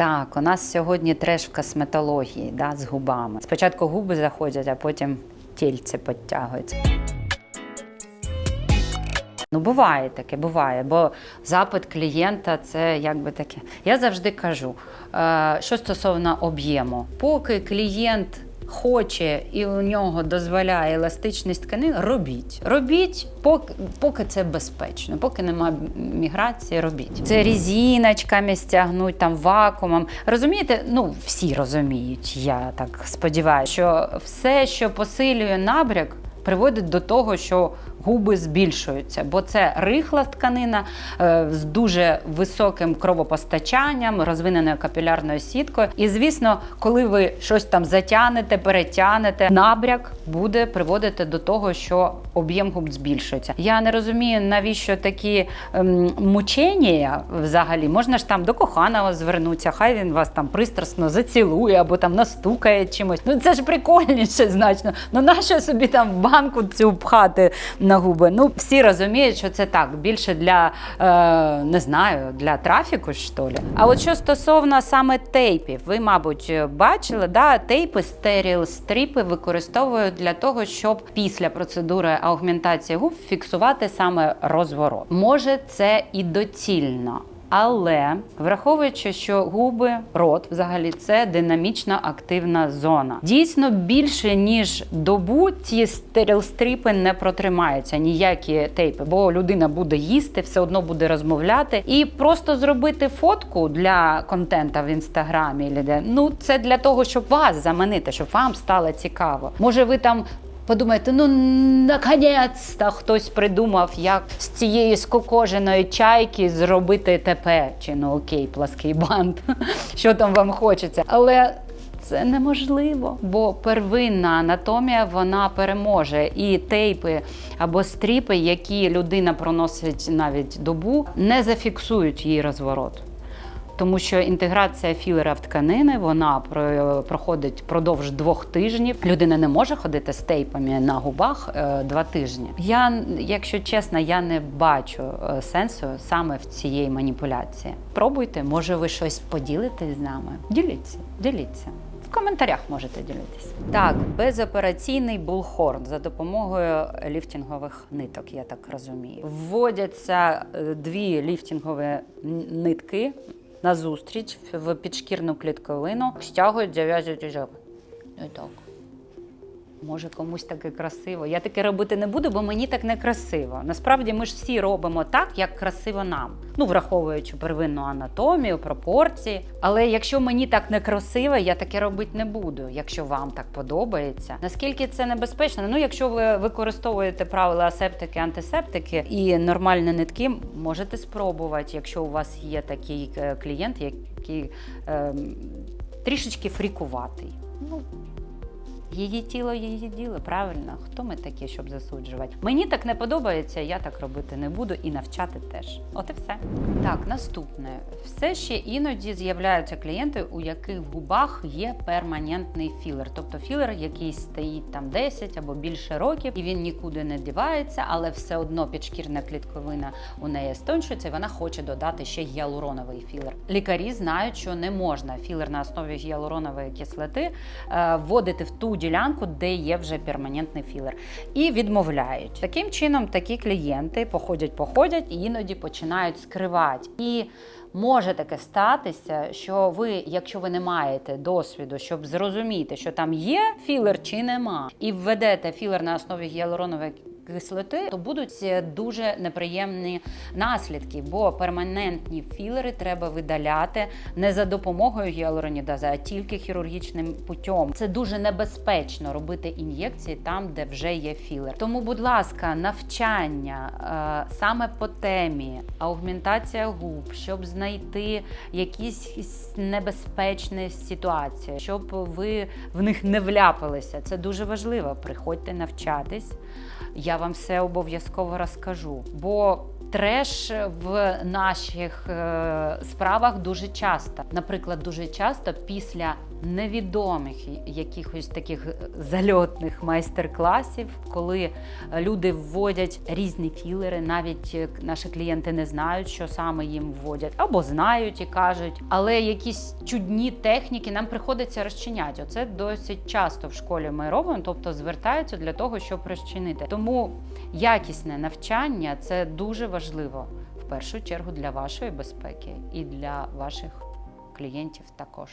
Так, у нас сьогодні треш в косметології да, з губами. Спочатку губи заходять, а потім тільце підтягується. Ну, буває таке, буває, бо запит клієнта це якби таке. Я завжди кажу, е, що стосовно об'єму, поки клієнт хоче і у нього дозволяє еластичність тканин, робіть. Робіть, поки, поки це безпечно, поки нема міграції, робіть. Це різіночками стягнуть, там вакуумом. Розумієте? Ну, всі розуміють, я так сподіваюся, що все, що посилює набряк, приводить до того, що губи збільшуються, бо це рихла тканина е, з дуже високим кровопостачанням, розвиненою капілярною сіткою. І звісно, коли ви щось там затягнете, перетягнете, набряк буде приводити до того, що об'єм губ збільшується. Я не розумію, навіщо такі ем, мучення взагалі. Можна ж там до коханого звернутися, хай він вас там пристрасно зацілує або там настукає чимось. Ну це ж прикольніше значно. Ну нащо собі там банку цю пхати на губи? Ну всі розуміють, що це так більше для е, не знаю, для трафіку що ли. А от що стосовно саме тейпів, ви, мабуть, бачили, да, тейпи стеріл стріпи використовують для того, щоб після процедури аугментації губ фіксувати саме розворот. Може, це і доцільно. Але враховуючи, що губи, рот взагалі це динамічно активна зона. Дійсно, більше ніж добу ці стерілстріпи не протримаються ніякі тейпи, бо людина буде їсти, все одно буде розмовляти. І просто зробити фотку для контента в інстаграмі, де, ну це для того, щоб вас заманити, щоб вам стало цікаво. Може, ви там Подумайте, ну наконець-то хтось придумав, як з цієї скокоженої чайки зробити ТП, чи ну окей, плаский бант, що там вам хочеться. Але це неможливо, бо первинна анатомія вона переможе. І тейпи або стріпи, які людина проносить навіть добу, не зафіксують її розворот. Тому що інтеграція філера в тканини вона проходить впродовж двох тижнів. Людина не може ходити з тейпами на губах е, два тижні. Я, якщо чесно, я не бачу е, сенсу саме в цієї маніпуляції. Пробуйте, може, ви щось поділитесь з нами. Діліться, діліться. В коментарях можете ділитися. Так, безопераційний булхорн за допомогою ліфтингових ниток, я так розумію. Вводяться е, дві ліфтингові нитки назустріч в підшкірну клітковину, стягують, зав'язують і жаб. І так. Може, комусь таке красиво. Я таке робити не буду, бо мені так не красиво. Насправді ми ж всі робимо так, як красиво нам. Ну, враховуючи первинну анатомію, пропорції. Але якщо мені так не красиво, я таке робити не буду, якщо вам так подобається. Наскільки це небезпечно? Ну, якщо ви використовуєте правила асептики, антисептики і нормальні нитки, можете спробувати, якщо у вас є такий е, клієнт, який ем, трішечки фрікуватий. Ну, Її тіло, її діло, правильно. Хто ми такі, щоб засуджувати? Мені так не подобається, я так робити не буду і навчати теж. От і все. Так, наступне. Все ще іноді з'являються клієнти, у яких в губах є перманентний філер. Тобто філер, який стоїть там 10 або більше років, і він нікуди не дівається, але все одно підшкірна клітковина у неї стончується, і вона хоче додати ще гіалуроновий філер. Лікарі знають, що не можна філер на основі гіалуронової кислоти е, вводити в ту ділянку, де є вже перманентний філер, і відмовляють. Таким чином, такі клієнти походять, походять і іноді починають скривати. І Може таке статися, що ви, якщо ви не маєте досвіду, щоб зрозуміти, що там є філер чи нема, і введете філер на основі гіалуронової кислоти, то будуть е, дуже неприємні наслідки, бо перманентні філери треба видаляти не за допомогою гіалуронідаза, а тільки хірургічним путем. Це дуже небезпечно робити ін'єкції там, де вже є філер. Тому, будь ласка, навчання е, саме по темі аугментація губ, щоб знайти якісь небезпечні ситуації, щоб ви в них не вляпалися. Це дуже важливо. Приходьте навчатись. Я вам все обов'язково розкажу. Бо треш в наших е, справах дуже часто. Наприклад, дуже часто після невідомих якихось таких зальотних майстер-класів, коли люди вводять різні філери. Навіть е, наші клієнти не знають, що саме їм вводять, або знають і кажуть, але якісь чудні техніки нам приходиться розчиняти. Оце досить часто в школі ми робимо, тобто звертаються для того, щоб розчинити. Тому якісне навчання це дуже важливо в першу чергу для вашої безпеки і для ваших клієнтів також.